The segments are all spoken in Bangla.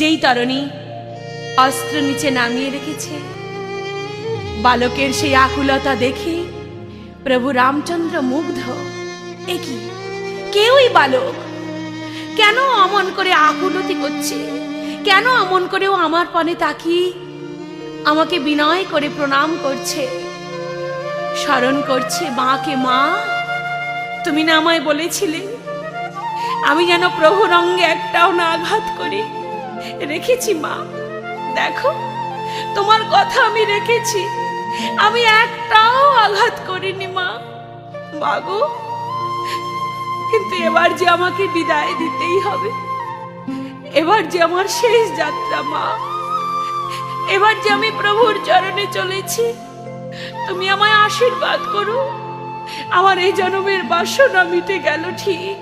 যেই তরণী অস্ত্র নিচে নামিয়ে রেখেছে। বালকের সেই আকুলতা দেখে প্রভু রামচন্দ্র মুগ্ধ। এ কি? কেউই বালক? কেন অমন করে আকুলতি করছে? কেন অমন করেও আমার পনে তাকিয়ে আমাকে বিনয় করে প্রণাম করছে। স্মরণ করছে মাকে, মা। তুমি না আমায় বলেছিলে, আমি যেন প্রভুর অঙ্গে একটাও না আঘাত করি। রেখেছি, মা। দেখো, তোমার কথা আমি রেখেছি। আমি একটাও আঘাত করিনি, মা। মাগো কিন্তু এবার যে আমাকে বিদায় দিতেই হবে, এবার যে আমার শেষ যাত্রা, মা। এবার যে আমি প্রভুর চরণে চলেছি, তুমি আমায় আশীর্বাদ করো। আমার এই জন্মের বাসনা মিটে গেল ঠিক।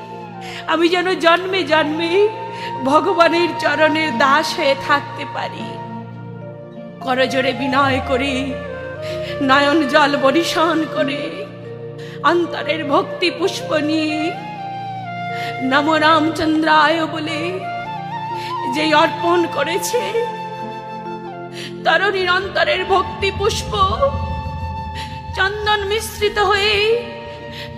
আমি যেন জন্মে জন্মে ভগবানের চরণের দাস হয়ে থাকতে পারি। করজোরে বিনয় করে, নয়ন জল বরিশন করে, অন্তরের ভক্তি পুষ্প নিয়ে নম রামচন্দ্রায় বলে যেই অর্পণ করেছে, তরণীর অন্তরের ভক্তি পুষ্প চন্দন মিশ্রিত হয়ে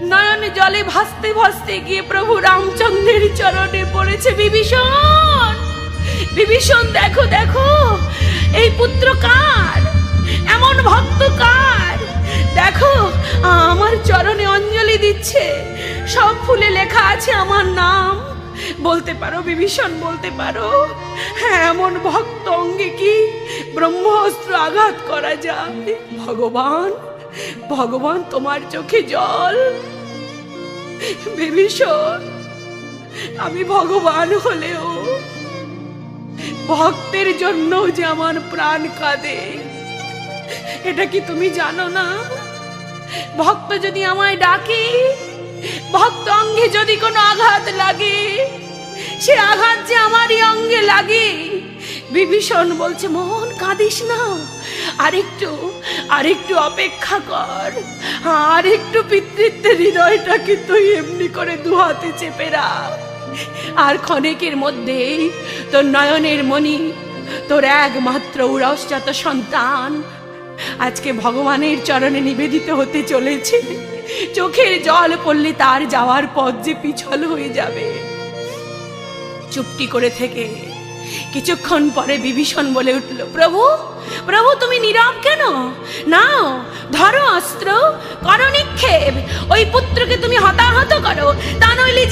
নয়ন জলে ভাসতে ভাসতে গিয়ে প্রভু রামচন্দ্রের চরণে পড়েছে বিভীষণ। বিভীষণ, দেখো দেখো, এই পুত্র কার? এমন ভক্ত কার? দেখো, আমার চরণে অঞ্জলি দিচ্ছে। সব ফুলে লেখা আছে আমার নাম। বলতে পারো, বিভীষণ, বলতে পারো। হ্যাঁ এমন ভক্ত অঙ্গে কি ব্রহ্মস্ত্র আঘাত করা যায়? ভগবান ভগবান তোমার চোখে জল। বিভীষণ আমি ভগবান হলেও ভক্তের জন্য যে আমার প্রাণ কাঁদে, এটা কি তুমি জানো না? ভক্ত যদি আমায় ডাকে, ভক্ত অঙ্গে যদি কোনো আঘাত লাগে, সে আঘাত যে আমারই অঙ্গে লাগে। বিভীষণ বলছে মোহন কাঁদিস না। আরেকটু আরেকটু অপেক্ষা কর। আর একটু পিতৃত্বের হৃদয়টাকে তুই এমনি করে দু হাতে চেপে রাখ। আর ক্ষণেকের মধ্যেই তোর নয়নের মণি, তোর একমাত্র উরসজাত সন্তান, আজকে ভগবানের চরণে নিবেদিত হতে চলেছে। চোখের জল পড়লে তার যাওয়ার পথ যে পিছল হয়ে যাবে। চুপটি করে থেকে কিছুক্ষণ পরে বিভীষণ বলে উঠল, প্রভু প্রভু, তুমি নীরব কেন? নাও, ধরো অস্ত্র, করো নিক্ষেপ। ওই পুত্রকে তুমি হতাহত করো। তা নইলে